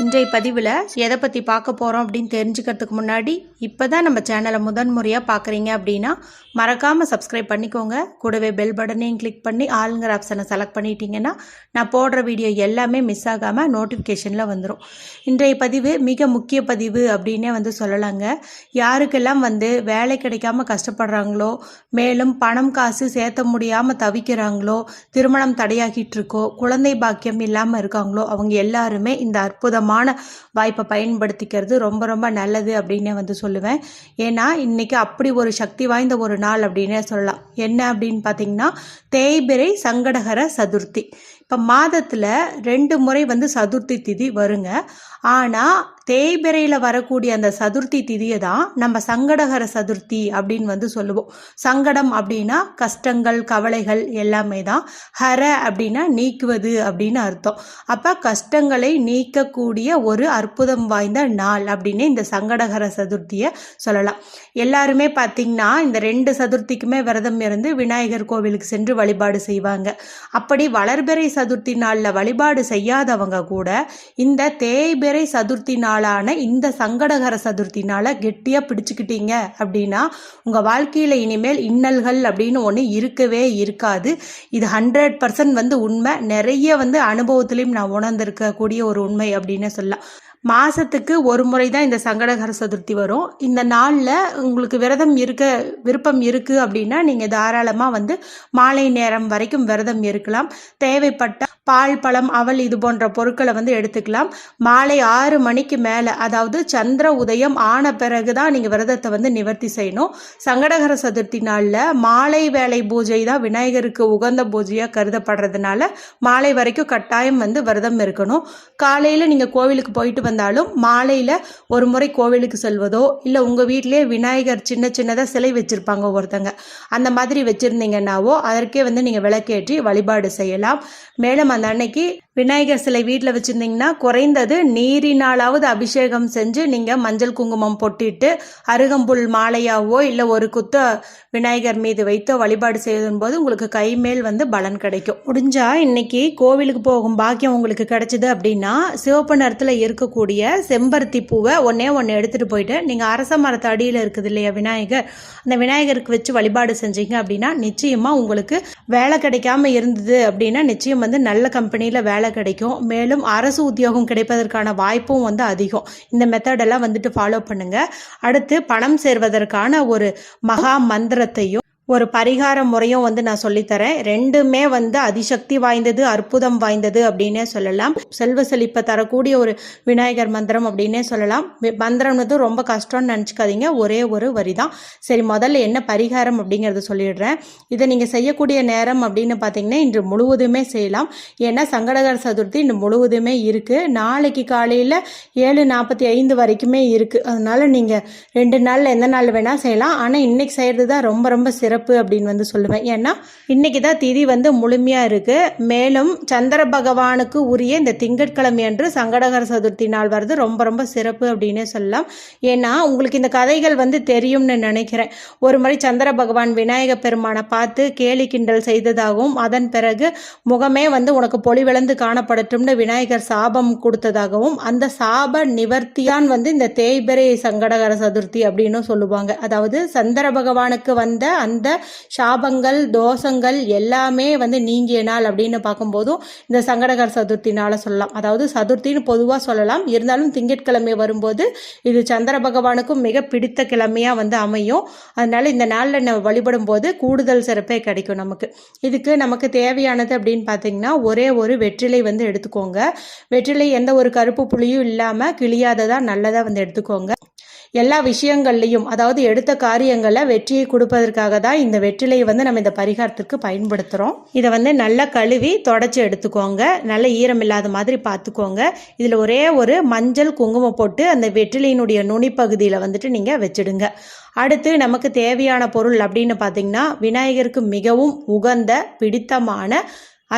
இன்றைய பதிவில் எதை பற்றி பார்க்க போகிறோம் அப்படின்னு தெரிஞ்சுக்கிறதுக்கு முன்னாடி இப்போ தான் நம்ம சேனலை முதன் முறையாக பார்க்குறீங்க அப்படின்னா மறக்காமல் சப்ஸ்கிரைப் பண்ணிக்கோங்க. கூடவே பெல் பட்டனையும் கிளிக் பண்ணி ஆளுங்கிற ஆப்ஷனை செலக்ட் பண்ணிட்டீங்கன்னா நான் போடுற வீடியோ எல்லாமே மிஸ் ஆகாமல் நோட்டிஃபிகேஷனில் வந்துடும் இன்றைய பதிவு மிக முக்கிய பதிவு அப்படின்னே வந்து சொல்லலாங்க. யாருக்கெல்லாம் வந்து வேலை கிடைக்காம கஷ்டப்படுறாங்களோ மேலும் பணம் காசு சேர்த்த முடியாமல் தவிக்கிறாங்களோ திருமணம் தடையாகிட்டு இருக்கோ குழந்தை பாக்கியம் இல்லாமல் இருக்காங்களோ அவங்க எல்லாருமே இந்த அற்புதம் அற்புதமான வாய்ப்பை பயன்படுத்திக்கிறது. ரொம்ப ரொம்ப நல்லது அப்படின்னே வந்து சொல்லுவேன். ஏன்னா இன்னைக்கு அப்படி ஒரு சக்தி வாய்ந்த ஒரு நாள் அப்படின்னே சொல்லலாம். என்ன அப்படின்னு பார்த்தீங்கன்னா தேய்பிரை சங்கடகர சதுர்த்தி. இப்போ மாதத்தில் ரெண்டு முறை வந்து சதுர்த்தி திதி வருங்க. ஆனால் தேய்பிரையில் வரக்கூடிய அந்த சதுர்த்தி திதியை தான் நம்ம சங்கடகர சதுர்த்தி அப்படின்னு வந்து சொல்லுவோம். சங்கடம் அப்படின்னா கஷ்டங்கள் கவலைகள் எல்லாமே தான். ஹர அப்படின்னா நீக்குவது அப்படின்னு அர்த்தம். அப்போ கஷ்டங்களை நீக்கக்கூடிய ஒரு அற்புதம் வாய்ந்த நாள் அப்படின்னு இந்த சங்கடகர சதுர்த்தியை சொல்லலாம். எல்லாருமே பார்த்திங்கன்னா இந்த ரெண்டு சதுர்த்திக்குமே விரதம் இருந்து விநாயகர் கோவிலுக்கு சென்று வழிபாடு செய்வாங்க. அப்படி வளர்பிறை சதுர்த்தி நாளில் வழிபாடு செய்யாதவங்க கூட இந்த தேய்பிறை சதுர்த்தி நாளான இந்த சங்கடகர சதுர்த்தினால கெட்டியாக பிடிச்சுக்கிட்டீங்க அப்படின்னா உங்கள் வாழ்க்கையில் இனிமேல் இன்னல்கள் அப்படின்னு ஒன்று இருக்கவே இருக்காது. இது ஹண்ட்ரட் பர்சன்ட் வந்து உண்மை. நிறைய வந்து அனுபவத்திலையும் நான் உணர்ந்திருக்கக்கூடிய ஒரு உண்மை அப்படின்னு சொல்லலாம். மாதத்துக்கு ஒரு முறை தான் இந்த சங்கடகர சதுர்த்தி வரும். இந்த நாளில் உங்களுக்கு விரதம் இருக்க விருப்பம் இருக்குது அப்படின்னா நீங்கள் தாராளமாக வந்து மாலை நேரம் வரைக்கும் விரதம் இருக்கலாம். தேவைப்பட்ட பால் பழம் அவல் இது போன்ற பொருட்களை வந்து எடுத்துக்கலாம். மாலை ஆறு மணிக்கு மேலே அதாவது சந்திர உதயம் ஆன பிறகு தான் நீங்கள் விரதத்தை வந்து நிவர்த்தி செய்யணும். சங்கடகர சதுர்த்தி நாளில் மாலை வேலை பூஜை தான் விநாயகருக்கு உகந்த பூஜையாக கருதப்படுறதுனால மாலை வரைக்கும் கட்டாயம் வந்து விரதம் இருக்கணும். காலையில் நீங்கள் கோவிலுக்கு போயிட்டு வந்தாலும் மாலையில் ஒரு முறை கோவிலுக்கு செல்வதோ இல்லை உங்கள் வீட்டிலேயே விநாயகர் சின்ன சின்னதாக சிலை வச்சுருப்பாங்க ஒருத்தங்க அந்த மாதிரி வச்சுருந்தீங்கன்னாவோ அதற்கே வந்து நீங்கள் விளக்கேற்றி வழிபாடு செய்யலாம். மேலும் அந்த அன்னைக்கு விநாயகர் சிலை வீட்டில் வச்சுருந்தீங்கன்னா குறைந்தது நீரினாலாவது அபிஷேகம் செஞ்சு நீங்கள் மஞ்சள் குங்குமம் பொட்டிட்டு அருகம்புல் மாலையாவோ இல்லை ஒரு குத்த விநாயகர் மீது வைத்தோ வழிபாடு செய்வதன் போது உங்களுக்கு கைமேல் வந்து பலன் கிடைக்கும். முடிஞ்சா இன்னைக்கு கோவிலுக்கு போகும் பாக்கியம் உங்களுக்கு கிடைச்சது அப்படின்னா சிவப்பு நிறத்தில் இருக்கக்கூடிய செம்பருத்தி பூவை ஒன்னே ஒன்று எடுத்துகிட்டு போயிட்டு நீங்கள் அரச மரத்து அடியில் இருக்குது இல்லையா விநாயகர்? அந்த விநாயகருக்கு வச்சு வழிபாடு செஞ்சீங்க அப்படின்னா நிச்சயமாக உங்களுக்கு வேலை கிடைக்காம இருந்தது அப்படின்னா நிச்சயம் வந்து நல்ல கம்பெனியில் வேலை கிடைக்கும். மேலும் அரசு உத்தியோகம் கிடைப்பதற்கான வாய்ப்பும் வந்து அதிகம். இந்த மெத்தடெல்லாம் வந்துட்டு ஃபாலோ பண்ணுங்கள் அடுத்து பணம் சேர்வதற்கான ஒரு மகா மந்திர மந்திரத்தையும் ஒரு பரிகார முறையும் வந்து நான் சொல்லித்தரேன் ரெண்டுமே வந்து அதிசக்தி வாய்ந்தது அற்புதம் வாய்ந்தது அப்படின்னே சொல்லலாம். செல்வ செழிப்பை தரக்கூடிய ஒரு விநாயகர் மந்திரம் அப்படின்னே சொல்லலாம். வி- மந்திரம் வந்து ரொம்ப கஷ்டம்னு நினச்சிக்காதீங்க. ஒரே ஒரு வரி தான் சரி முதல்ல என்ன பரிகாரம் அப்படிங்கிறத சொல்லிடுறேன். இதை நீங்கள் செய்யக்கூடிய நேரம் அப்படின்னு பார்த்தீங்கன்னா இன்று முழுவதுமே செய்யலாம். ஏன்னா சங்கடகர சதுர்த்தி இன்று முழுவதுமே இருக்குது நாளைக்கு காலையில் ஏழு நாற்பத்தி ஐந்து வரைக்குமே இருக்குது அதனால் நீங்கள் ரெண்டு நாளில் எந்த நாள் வேணால் செய்யலாம். ஆனால் இன்றைக்கி செய்கிறது தான் ரொம்ப ரொம்ப சிறப்பு. சிறப்பு அப்படின்னு வந்து சொல்லுவேன். ஏன்னா இன்னைக்கு தான் திதி வந்து முழுமையாக இருக்குது மேலும் சந்திர பகவானுக்கு உரிய இந்த திங்கட்கிழமை அன்று சங்கடகர சதுர்த்தி நாள் வர்றது ரொம்ப ரொம்ப சிறப்பு அப்படின்னே சொல்லலாம். ஏன்னா உங்களுக்கு இந்த கதைகள் வந்து தெரியும்னு நினைக்கிறேன். ஒரு முறை சந்திர பகவான் விநாயக பெருமானை பார்த்து கேலி கிண்டல் செய்ததாகவும் அதன் பிறகு முகமே வந்து உனக்கு பொலிவிழந்து காணப்படட்டும்னு விநாயகர் சாபம் கொடுத்ததாகவும் அந்த சாப நிவர்த்தியான் வந்து இந்த தேய்பிரை சங்கடகர சதுர்த்தி அப்படின்னு சொல்லுவாங்க. அதாவது சந்திர பகவானுக்கு வந்த அந்த சாபங்கள் தோஷங்கள் எல்லாமே வந்து நீங்கிய நாள் அப்படின்னு பார்க்கும்போதும் இந்த சங்கடகர சதுர்த்தி நாளை சொல்லலாம். அதாவது சதுர்த்தின்னு பொதுவாக சொல்லலாம். இருந்தாலும் திங்கட்கிழமை வரும்போது இது சந்திர பகவானுக்கும் மிக பிடித்த கிழமையாக வந்து அமையும். அதனால இந்த நாளில் நம்ம வழிபடும் போது கூடுதல் சிறப்பே கிடைக்கும் நமக்கு. இதுக்கு நமக்கு தேவையானது அப்படின்னு பார்த்தீங்கன்னா ஒரே ஒரு வெற்றிலை வந்து எடுத்துக்கோங்க. வெற்றிலை எந்த ஒரு கருப்பு புளியும் இல்லாமல் கிளியாததாக நல்லதாக வந்து எடுத்துக்கோங்க. எல்லா விஷயங்கள்லையும் அதாவது எடுத்த காரியங்களில் வெற்றியை கொடுப்பதற்காக தான் இந்த வெற்றிலையை வந்து நம்ம இந்த பரிகாரத்திற்கு பயன்படுத்துகிறோம் இதை வந்து நல்லா கழுவி தொடச்சி எடுத்துக்கோங்க. நல்ல ஈரம் இல்லாத மாதிரி பார்த்துக்கோங்க. இதில் ஒரே ஒரு மஞ்சள் குங்குமம் போட்டு அந்த வெற்றிலையினுடைய நுனிப்பகுதியில் வந்துட்டு நீங்கள் வச்சிடுங்க. அடுத்து நமக்கு தேவையான பொருள் அப்படின்னு பார்த்தீங்கன்னா விநாயகருக்கு மிகவும் உகந்த பிடித்தமான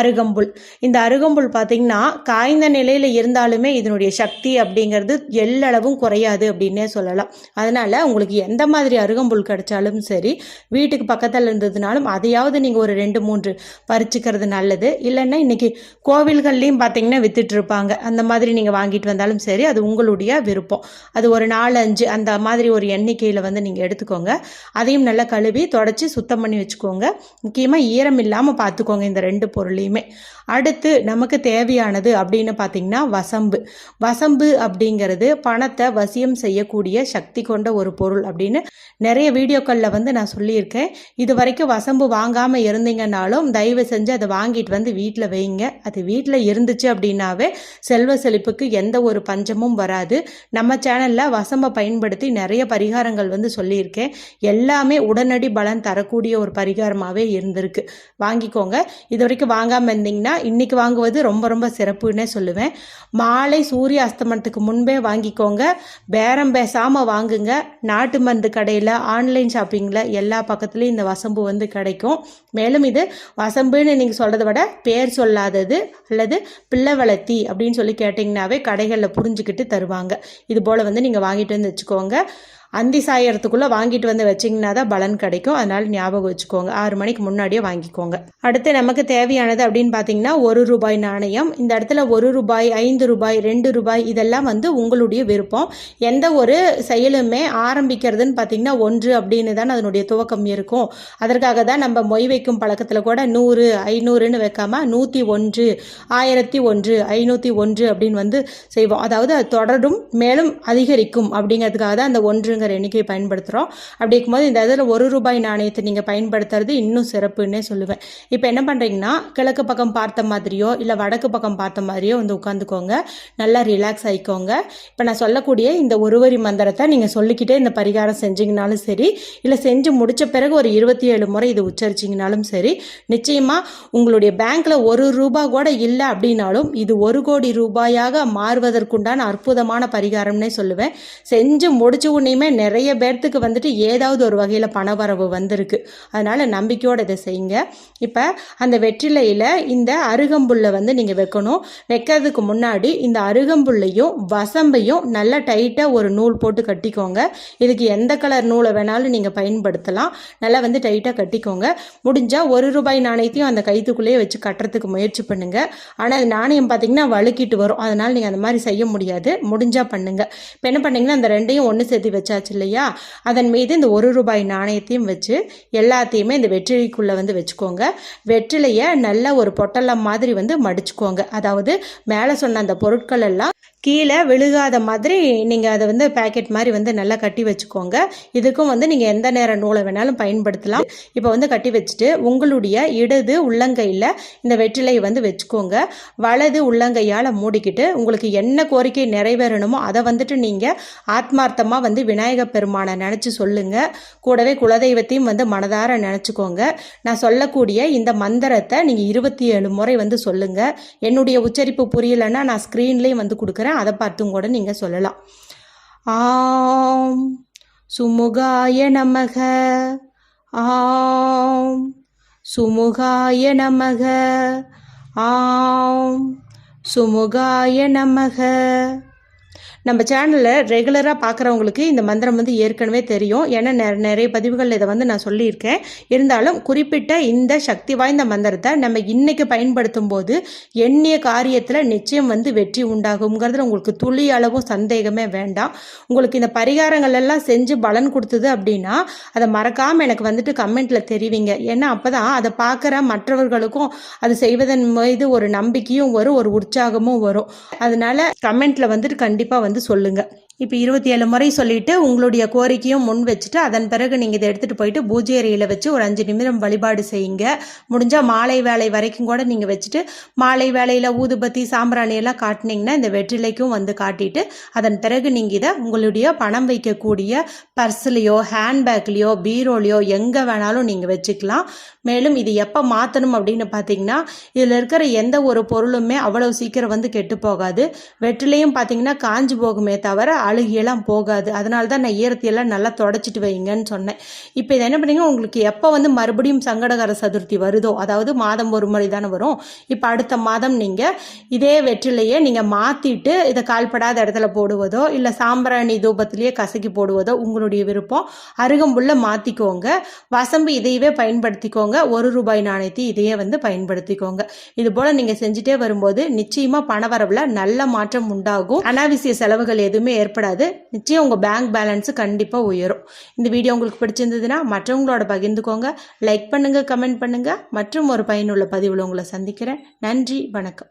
அருகம்புல். இந்த அருகம்புல் பார்த்திங்கன்னா காய்ந்த நிலையில் இருந்தாலுமே இதனுடைய சக்தி அப்படிங்கிறது எல்லளவும் குறையாது அப்படின்னே சொல்லலாம். அதனால் உங்களுக்கு எந்த மாதிரி அருகம்புல் கிடைச்சாலும் சரி வீட்டுக்கு பக்கத்தில் இருந்ததுனாலும் அதையாவது நீங்கள் ஒரு ரெண்டு மூன்று பறிச்சுக்கிறது நல்லது. இல்லைன்னா இன்றைக்கி கோவில்கள்லேயும் பார்த்தீங்கன்னா வித்துட்ருப்பாங்க அந்த மாதிரி நீங்கள் வாங்கிட்டு வந்தாலும் சரி அது உங்களுடைய விருப்பம். அது ஒரு நாலு அஞ்சு அந்த மாதிரி ஒரு எண்ணிக்கையில் வந்து நீங்கள் எடுத்துக்கோங்க. அதையும் நல்லா கழுவி தொடச்சி சுத்தம் பண்ணி வச்சுக்கோங்க. முக்கியமாக ஈரம் இல்லாமல் பார்த்துக்கோங்க இந்த ரெண்டு பொருளையும். அடுத்து நமக்கு தேவையானது அப்படின்னு பார்த்தீங்கன்னா வசம்பு. வசம்பு அப்படிங்கிறது பணத்தை வசியம் செய்யக்கூடிய சக்தி கொண்ட ஒரு பொருள் அப்படின்னு நிறைய வீடியோக்களில் வந்து நான் சொல்லியிருக்கேன். இது வரைக்கும் வசம்பு வாங்காமல் இருந்தீங்கன்னாலும் தயவு செஞ்சு அதை வாங்கிட்டு வந்து வீட்டில் வைங்க. அது வீட்டில் இருந்துச்சு அப்படின்னாவே செல்வ செழிப்புக்கு எந்த ஒரு பஞ்சமும் வராது. நம்ம சேனலில் வசம்பை பயன்படுத்தி நிறைய பரிகாரங்கள் வந்து சொல்லியிருக்கேன். எல்லாமே உடனடி பலன் தரக்கூடிய ஒரு பரிகாரமாகவே இருந்திருக்கு. வாங்கிக்கோங்க. இது வரைக்கும் வாங்காமல் இருந்தீங்கன்னா இன்றைக்கி வாங்குவது ரொம்ப ரொம்ப சிறப்புன்னே சொல்லுவேன். மாலை சூரிய அஸ்தமனத்துக்கு முன்பே வாங்கிக்கோங்க. பேரம் பேசாமல் வாங்குங்க. நாட்டு மருந்து கடையில் ஆன்லைன் ஷாப்பிங்கில் எல்லா பக்கத்துலேயும் இந்த வசம்பு வந்து கிடைக்கும். மேலும் இது வசம்புன்னு நீங்கள் சொல்கிறத விட பேர் சொல்லாதது அல்லது பிள்ளை வளர்த்தி அப்படின்னு சொல்லி கேட்டிங்கனாவே கடைகளில் புரிஞ்சுக்கிட்டு தருவாங்க. இது போல் வந்து நீங்கள் வாங்கிட்டு வந்து வச்சுக்கோங்க. அந்தி சாயறதுக்குள்ளே வாங்கிட்டு வந்து வச்சிங்கன்னா தான் பலன் கிடைக்கும். அதனால் ஞாபகம் வச்சுக்கோங்க. ஆறு மணிக்கு முன்னாடியே வாங்கிக்கோங்க. அடுத்து நமக்கு தேவையானது அப்படின்னு பார்த்தீங்கன்னா ஒரு ரூபாய் நாணயம். இந்த இடத்துல ஒரு ரூபாய் ஐந்து ரூபாய் ரெண்டு ரூபாய் இதெல்லாம் வந்து உங்களுடைய விருப்பம். எந்த ஒரு செயலுமே ஆரம்பிக்கிறதுன்னு பார்த்தீங்கன்னா ஒன்று அப்படின்னு தான் அதனுடைய துவக்கம் இருக்கும். அதற்காக தான் நம்ம மொய் வைக்கும் பழக்கத்தில் கூட நூறு ஐநூறுன்னு வைக்காம நூற்றி ஒன்று ஆயிரத்தி ஒன்று ஐநூற்றி ஒன்று அப்படின்னு வந்து செய்வோம். அதாவது அது தொடரும் மேலும் அதிகரிக்கும் அப்படிங்கிறதுக்காக தான் அந்த ஒன்றுங்க ஒன்றுங்கிற எண்ணிக்கையை பயன்படுத்துகிறோம் அப்படி இருக்கும்போது இந்த இதில் ஒரு ரூபாய் நாணயத்தை நீங்கள் பயன்படுத்துறது இன்னும் சிறப்புன்னே சொல்லுவேன். இப்போ என்ன பண்ணுறீங்கன்னா கிழக்கு பக்கம் பார்த்த மாதிரியோ இல்லை வடக்கு பக்கம் பார்த்த மாதிரியோ வந்து உட்காந்துக்கோங்க. நல்லா ரிலாக்ஸ் ஆகிக்கோங்க இப்போ நான் சொல்லக்கூடிய இந்த ஒருவரி மந்திரத்தை நீங்கள் சொல்லிக்கிட்டே இந்த பரிகாரம் செஞ்சீங்கனாலும் சரி இல்லை செஞ்சு முடிச்ச பிறகு ஒரு இருபத்தி ஏழு முறை இது உச்சரிச்சிங்கனாலும் சரி நிச்சயமாக உங்களுடைய பேங்க்கில் ஒரு ரூபா கூட இல்லை அப்படின்னாலும் இது ஒரு கோடி ரூபாயாக மாறுவதற்குண்டான அற்புதமான பரிகாரம்னே சொல்லுவேன். செஞ்சு முடிச்ச உடனேயுமே நிறைய பேர்த்துக்கு வந்துட்டு ஏதாவது ஒரு வகையில் பணவரவு வந்திருக்கு. அதனால் நம்பிக்கையோடு இதை செய்யுங்க. இப்போ அந்த வெற்றிலையில் இந்த அருகம்புல்லை வந்து நீங்கள் வைக்கணும். வைக்கிறதுக்கு முன்னாடி இந்த அருகம்புல்லையும் வசம்பையும் நல்லா டைட்டாக ஒரு நூல் போட்டு கட்டிக்கோங்க. இதுக்கு எந்த கலர் நூலை வேணாலும் நீங்கள் பயன்படுத்தலாம். நல்லா வந்து டைட்டாக கட்டிக்கோங்க. முடிஞ்சால் ஒரு ரூபாய் நாணயத்தையும் அந்த கைத்துக்குள்ளேயே வச்சு கட்டுறதுக்கு முயற்சி பண்ணுங்கள் ஆனால் நாணயம் பார்த்தீங்கன்னா வழுக்கிட்டு வரும். அதனால் நீங்கள் அந்த மாதிரி செய்ய முடியாது. முடிஞ்சால் பண்ணுங்கள் இப்போ என்ன பண்ணீங்கன்னா அந்த ரெண்டையும் ஒன்று சேர்த்து வச்சா வச்சாச்சு இல்லையா? அதன் மீது இந்த ஒரு ரூபாய் நாணயத்தையும் வச்சு எல்லாத்தையுமே இந்த வெற்றிலைக்குள்ளே வந்து வச்சுக்கோங்க. வெற்றிலையை நல்ல ஒரு பொட்டலம் மாதிரி வந்து மடிச்சுக்கோங்க. அதாவது மேலே சொன்ன அந்த பொருட்கள் எல்லாம் கீழே விழுகாத மாதிரி நீங்கள் அதை வந்து பேக்கெட் மாதிரி வந்து நல்லா கட்டி வச்சுக்கோங்க. இதுக்கும் வந்து நீங்கள் எந்த நேர நூலை வேணாலும் பயன்படுத்தலாம். இப்போ வந்து கட்டி வச்சுட்டு உங்களுடைய இடது உள்ளங்கையில் இந்த வெற்றிலையை வந்து வச்சுக்கோங்க. வலது உள்ளங்கையால் மூடிக்கிட்டு உங்களுக்கு என்ன கோரிக்கை நிறைவேறணுமோ அதை வந்துட்டு நீங்கள் ஆத்மார்த்தமாக வந்து விநாயகர் பெருமானை நினச்சி சொல்லுங்கள் கூடவே குலதெய்வத்தையும் வந்து மனதார நினச்சிக்கோங்க. நான் சொல்லக்கூடிய இந்த மந்திரத்தை நீங்கள் இருபத்தி ஏழு முறை வந்து சொல்லுங்கள் என்னுடைய உச்சரிப்பு புரியலைன்னா நான் ஸ்க்ரீன்லேயும் வந்து கொடுக்குறேன். அதை பார்த்தும் கூட நீங்கள் சொல்லலாம். ஆம் சுமுகாய நமக. ஆம் சுமுகாய நமக. ஆம் சுமுகாய நமக. நம்ம சேனலில் ரெகுலராக பார்க்குறவங்களுக்கு இந்த மந்திரம் வந்து ஏற்கனவே தெரியும். ஏன்னா நெ- நிறைய பதிவுகள் இதை வந்து நான் சொல்லியிருக்கேன். இருந்தாலும் குறிப்பிட்ட இந்த சக்தி வாய்ந்த மந்திரத்தை நம்ம இன்னைக்கு பயன்படுத்தும் போது எண்ணிய காரியத்தில் நிச்சயம் வந்து வெற்றி உண்டாகுங்கிறதுல உங்களுக்கு துளி அளவும் சந்தேகமே வேண்டாம். உங்களுக்கு இந்த பரிகாரங்கள் எல்லாம் செஞ்சு பலன் கொடுத்தது அப்படின்னா அதை மறக்காமல் எனக்கு வந்துட்டு கமெண்ட்டில் தெரிவிங்க. ஏன்னா அப்போ தான் அதை பார்க்குற மற்றவர்களுக்கும் அது செய்வதன் மீது ஒரு நம்பிக்கையும் வரும் ஒரு உற்சாகமும் வரும். அதனால கமெண்ட்டில் வந்துட்டு கண்டிப்பாக வந்து சொல்லுங்கள் இப்போ இருபத்தி ஏழு முறை சொல்லிட்டு உங்களுடைய கோரிக்கையும் முன் வச்சுட்டு அதன் பிறகு நீங்கள் இதை எடுத்துகிட்டு போயிட்டு பூஜை அறையில் வச்சு ஒரு அஞ்சு நிமிடம் வழிபாடு செய்யுங்க. முடிஞ்சால் மாலை வேலை வரைக்கும் கூட நீங்கள் வச்சுட்டு மாலை வேலையில் ஊதுபத்தி சாம்பிராணி எல்லாம் காட்டினீங்கன்னா இந்த வெற்றிலைக்கும் வந்து காட்டிட்டு அதன் பிறகு நீங்கள் இதை உங்களுடைய பணம் வைக்கக்கூடிய பர்ஸ்லேயோ ஹேண்ட்பேக்லேயோ பீரோலையோ எங்கே வேணாலும் நீங்கள் வச்சுக்கலாம். மேலும் இது எப்போ மாற்றணும் அப்படின்னு பார்த்தீங்கன்னா இதில் இருக்கிற எந்த ஒரு பொருளுமே அவ்வளோ சீக்கிரம் வந்து கெட்டு போகாது. வெற்றிலையும் பார்த்தீங்கன்னா காஞ்சு போகுமே தவிர அழுகியெல்லாம் போகாது. அதனால தான் நான் ஈரத்தையெல்லாம் நல்லா தொடச்சிட்டு வைங்கன்னு சொன்னேன். இப்போ இதை என்ன பண்ணீங்க? உங்களுக்கு எப்போ வந்து மறுபடியும் சங்கடகர சதுர்த்தி வருதோ அதாவது மாதம் ஒரு முறை தானே வரும். இப்போ அடுத்த மாதம் நீங்கள் இதே வெற்றிலையே நீங்கள் மாற்றிட்டு இதை கால்படாத இடத்துல போடுவதோ இல்லை சாம்பிராணி தூபத்திலேயே கசக்கி போடுவதோ உங்களுடைய விருப்பம். அருகம்புல்ல மாற்றிக்கோங்க வசம்பு இதையவே பயன்படுத்திக்கோங்க. ஒரு ரூபாய் நாணயத்தை இதையே வந்து பயன்படுத்திக்கோங்க. இது போல் நீங்கள் செஞ்சுட்டே வரும்போது நிச்சயமாக பணவரவில் நல்ல மாற்றம் உண்டாகும். அனாவசிய செலவுகள் எதுவுமே ஏற்படாது நிச்சயம் உங்கள் பேங்க் பேலன்ஸு கண்டிப்பாக உயரும். இந்த வீடியோ உங்களுக்கு பிடிச்சிருந்ததுன்னா மற்றவங்களோட பகிர்ந்துக்கோங்க. லைக் பண்ணுங்கள் கமெண்ட் பண்ணுங்கள் மற்றும் ஒரு பயனுள்ள பதிவில் உங்களை சந்திக்கிறேன். நன்றி வணக்கம்.